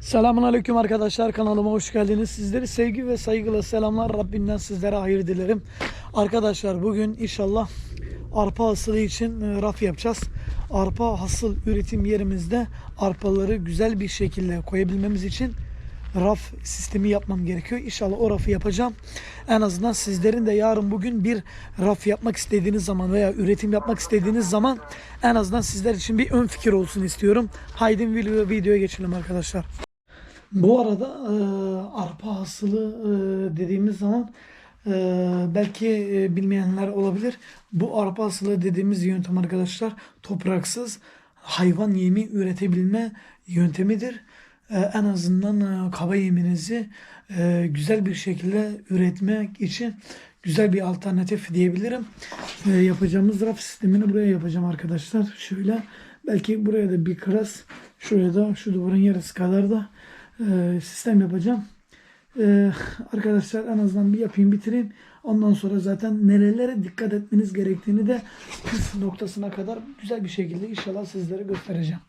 Selamun Aleyküm arkadaşlar kanalıma hoş geldiniz. Sizleri sevgi ve saygıyla selamlar. Rabbimden sizlere hayır dilerim. Arkadaşlar bugün inşallah arpa hasılı için e, raf yapacağız. Arpa hasıl üretim yerimizde arpaları güzel bir şekilde koyabilmemiz için raf sistemi yapmam gerekiyor. İnşallah o rafı yapacağım. En azından sizlerin de yarın bugün bir raf yapmak istediğiniz zaman veya üretim yapmak istediğiniz zaman en azından sizler için bir ön fikir olsun istiyorum. Haydi video, videoya geçelim arkadaşlar. Bu arada e, arpa hasılı e, dediğimiz zaman e, belki e, bilmeyenler olabilir. Bu arpa hasılı dediğimiz yöntem arkadaşlar topraksız hayvan yemi üretebilme yöntemidir. E, en azından e, kaba yeminizi e, güzel bir şekilde üretmek için güzel bir alternatif diyebilirim. E, yapacağımız raf sistemini buraya yapacağım arkadaşlar. Şöyle belki buraya da bir kras şuraya da şu duvarın yarısı kadar da e, sistem yapacağım. E, arkadaşlar en azından bir yapayım bitireyim. Ondan sonra zaten nerelere dikkat etmeniz gerektiğini de püf noktasına kadar güzel bir şekilde inşallah sizlere göstereceğim.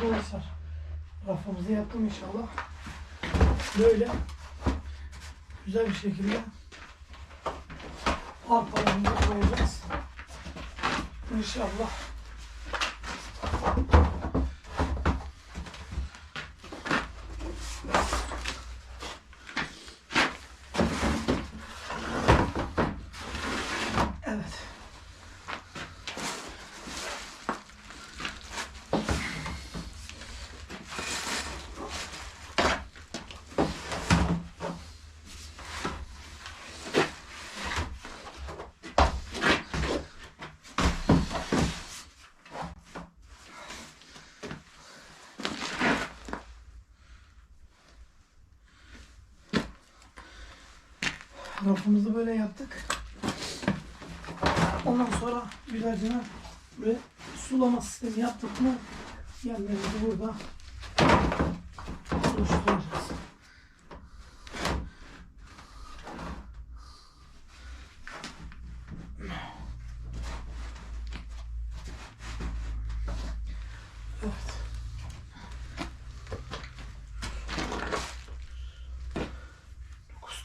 Arkadaşlar rafımızı yaptım inşallah. Böyle güzel bir şekilde arpalarımızı koyacağız. İnşallah. Rafımızı böyle yaptık. Ondan sonra güzelce ve sulama sistemi yaptık mı yerlerimizi burada oluşturacağız.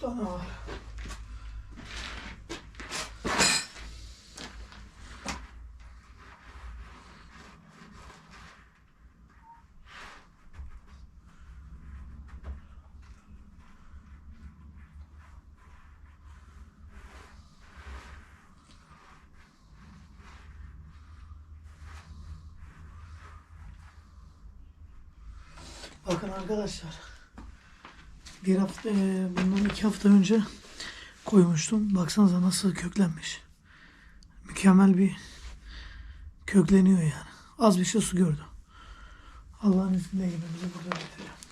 Tane var. Bakın arkadaşlar. Bir hafta, e, bundan iki hafta önce koymuştum. Baksanıza nasıl köklenmiş. Mükemmel bir kökleniyor yani. Az bir şey su gördü. Allah'ın izniyle yemeğimizi burada bitireceğim.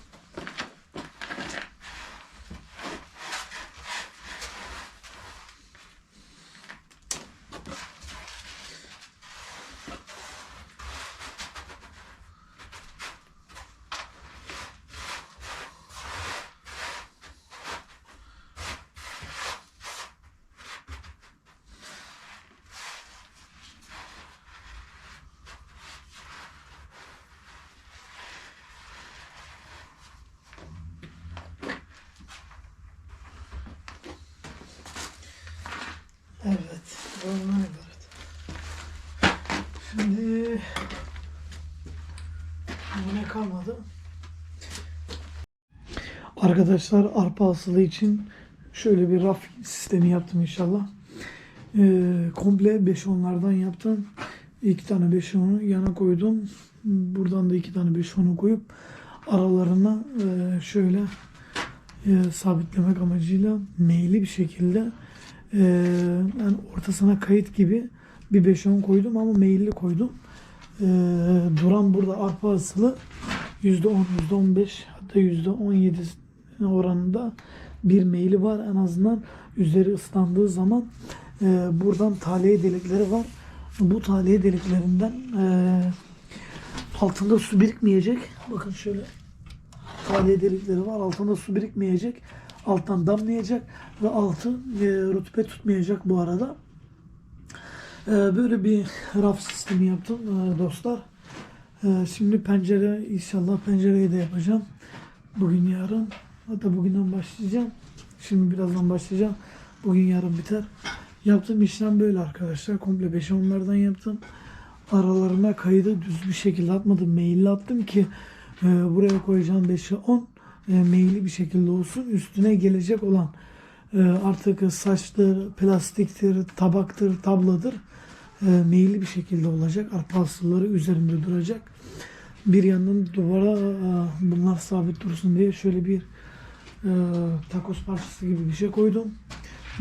Arkadaşlar arpa hasılı için şöyle bir raf sistemi yaptım inşallah. Ee, komple 5 onlardan yaptım. İki tane 5 onu yana koydum. Buradan da iki tane 5 onu koyup aralarına e, şöyle e, sabitlemek amacıyla meyli bir şekilde e, yani ortasına kayıt gibi bir 5-10 koydum ama meyilli koydum. E, duran burada arpa asılı %10, %15 hatta %17 oranında bir meyli var. En azından üzeri ıslandığı zaman e, buradan taliye delikleri var. Bu taliye deliklerinden e, altında su birikmeyecek. Bakın şöyle taliye delikleri var. Altında su birikmeyecek. Alttan damlayacak ve altı e, rutubet tutmayacak bu arada. E, böyle bir raf sistemi yaptım e, dostlar. E, şimdi pencere inşallah pencereyi de yapacağım. Bugün yarın hatta bugünden başlayacağım. Şimdi birazdan başlayacağım. Bugün yarın biter. Yaptığım işlem böyle arkadaşlar. Komple 5 onlardan yaptım. Aralarına kaydı düz bir şekilde atmadım. Maille attım ki e, buraya koyacağım 5'e 10 e, maili bir şekilde olsun. Üstüne gelecek olan e, artık saçtır, plastiktir, tabaktır, tabladır. E, meyilli bir şekilde olacak. Arpa asılları üzerinde duracak. Bir yandan duvara e, bunlar sabit dursun diye şöyle bir e, takos parçası gibi bir şey koydum.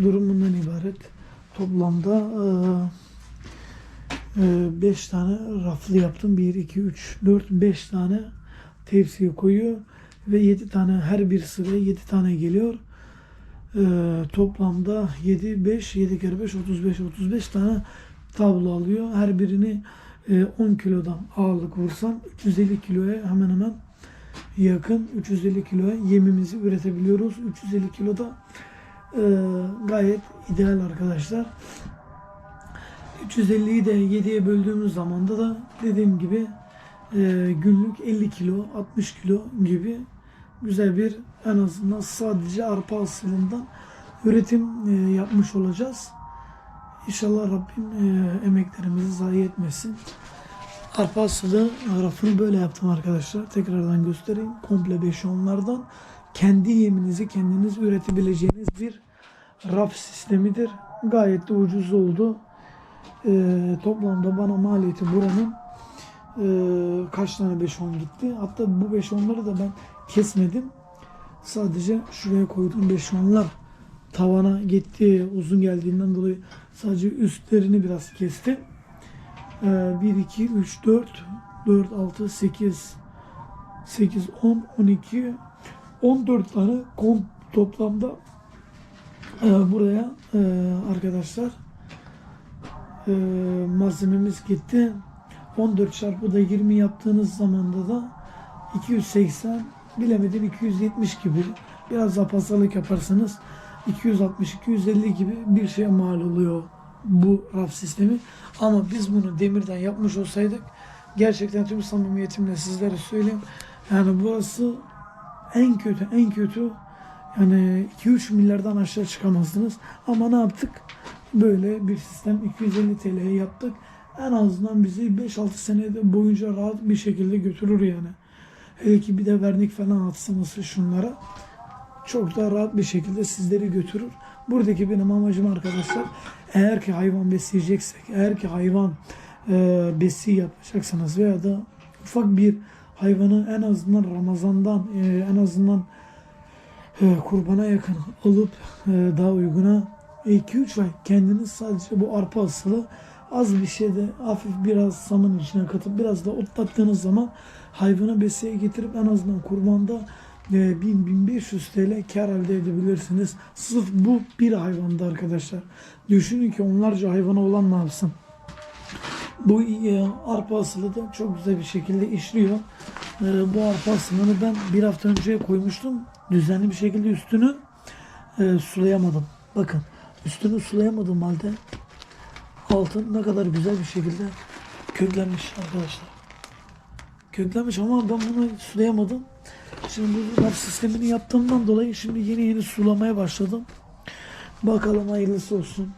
Durum bundan ibaret. Toplamda 5 tane raflı yaptım. 1, 2, 3, 4, 5 tane tepsiye koyuyor. Ve 7 tane her bir sıraya 7 tane geliyor. E, toplamda 7, 5, 7 kere 5, 35, 35 tane tablo alıyor. Her birini e, 10 kilodan ağırlık vursam 350 kiloya hemen hemen yakın 350 kiloya yemimizi üretebiliyoruz. 350 kiloda e, gayet ideal arkadaşlar. 350'yi de 7'ye böldüğümüz zaman da da dediğim gibi e, günlük 50 kilo 60 kilo gibi güzel bir en azından sadece arpa hasılından üretim e, yapmış olacağız. İnşallah Rabbim e, emeklerimizi zayi etmesin. Arpa hasılı rafını böyle yaptım arkadaşlar. Tekrardan göstereyim. Komple 5 onlardan kendi yeminizi kendiniz üretebileceğiniz bir raf sistemidir. Gayet de ucuz oldu. Ee, toplamda bana maliyeti buranın e, kaç tane 5-10 gitti. Hatta bu 5-10'ları da ben kesmedim. Sadece şuraya koyduğum 5-10'lar tavana gitti. Uzun geldiğinden dolayı sadece üstlerini biraz kestim. Ee, 1, 2, 3, 4, 4, 6, 8, 8, 10, 12, 14 tane kom toplamda e, buraya e, arkadaşlar. E, malzememiz gitti. 14 çarpı da 20 yaptığınız zamanda da 280 bilemedim 270 gibi. Biraz daha pasalık yaparsanız 260-250 gibi bir şeye mal oluyor bu raf sistemi. Ama biz bunu demirden yapmış olsaydık gerçekten tüm samimiyetimle sizlere söyleyeyim. Yani burası en kötü en kötü yani 2-3 milyardan aşağı çıkamazdınız. Ama ne yaptık? Böyle bir sistem 250 TL'ye yaptık. En azından bizi 5-6 senede boyunca rahat bir şekilde götürür yani. Hele ki bir de vernik falan atsanız şunlara çok daha rahat bir şekilde sizleri götürür. Buradaki benim amacım arkadaşlar eğer ki hayvan besleyeceksek, eğer ki hayvan e, besi yapacaksanız veya da ufak bir hayvanı en azından Ramazan'dan e, en azından e, kurbana yakın alıp e, daha uyguna 2-3 ay kendiniz sadece bu arpa asılı az bir şeyde hafif biraz saman içine katıp biraz da otlattığınız zaman hayvanı besiye getirip en azından kurbanda 1000-1500 TL kar elde edebilirsiniz. Sırf bu bir hayvanda arkadaşlar. Düşünün ki onlarca hayvanı olan ne yapsın? Bu e, arpa asılı da çok güzel bir şekilde işliyor. E, bu arpa asılını ben bir hafta önce koymuştum. Düzenli bir şekilde üstünü e, sulayamadım. Bakın üstünü sulayamadığım halde altın ne kadar güzel bir şekilde köklenmiş arkadaşlar. Köklenmiş ama ben bunu sulayamadım. Şimdi bu raf sistemini yaptığımdan dolayı şimdi yeni yeni sulamaya başladım. Bakalım hayırlısı olsun.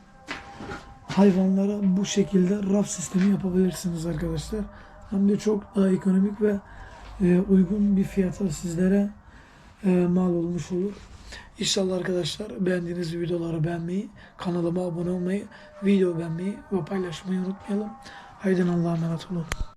hayvanlara bu şekilde raf sistemi yapabilirsiniz arkadaşlar. Hem de çok daha ekonomik ve e, uygun bir fiyata sizlere e, mal olmuş olur. İnşallah arkadaşlar beğendiğiniz videoları beğenmeyi, kanalıma abone olmayı, video beğenmeyi ve paylaşmayı unutmayalım. Haydi Allah'a emanet olun.